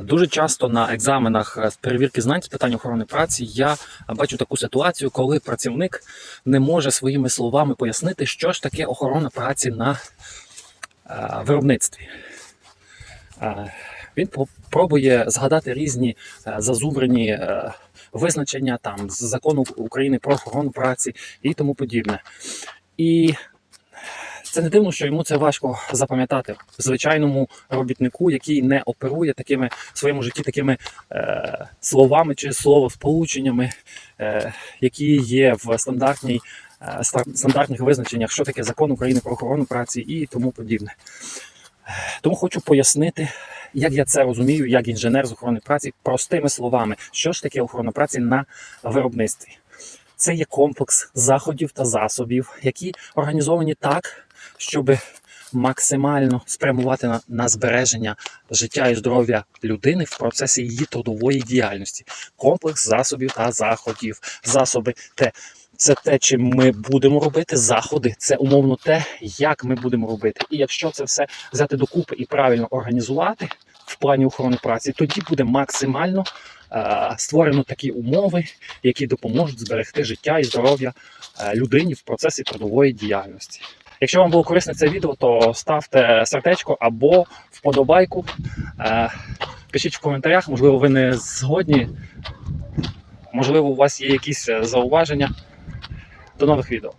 Дуже часто на екзаменах з перевірки знань з питань охорони праці я бачу таку ситуацію, коли працівник не може своїми словами пояснити, що ж таке охорона праці на е, виробництві. Е, Він пробує згадати різні е, зазубрені е, визначення там з закону України про охорону праці і тому подібне. І це не дивно, що йому це важко запам'ятати звичайному робітнику, який не оперує такими в своєму житті такими е, словами чи словосполученнями, е, які є в стандартній е, стандартних визначеннях, що таке закон України про охорону праці і тому подібне. Тому хочу пояснити, як я це розумію, як інженер з охорони праці, простими словами, що ж таке охорона праці на виробництві. Це є комплекс заходів та засобів, які організовані так, щоб максимально спрямувати на, на збереження життя і здоров'я людини в процесі її трудової діяльності. Комплекс засобів та заходів. Засоби те. Це те, чим ми будемо робити, заходи, це умовно те, як ми будемо робити. І якщо це все взяти докупи і правильно організувати в плані охорони праці, тоді буде максимально створено такі умови, які допоможуть зберегти життя і здоров'я е, людині в процесі трудової діяльності. Якщо вам було корисне це відео, то ставте сердечко або вподобайку. Е, Пишіть в коментарях, можливо, ви не згодні, можливо, у вас є якісь е, зауваження. До нових відео.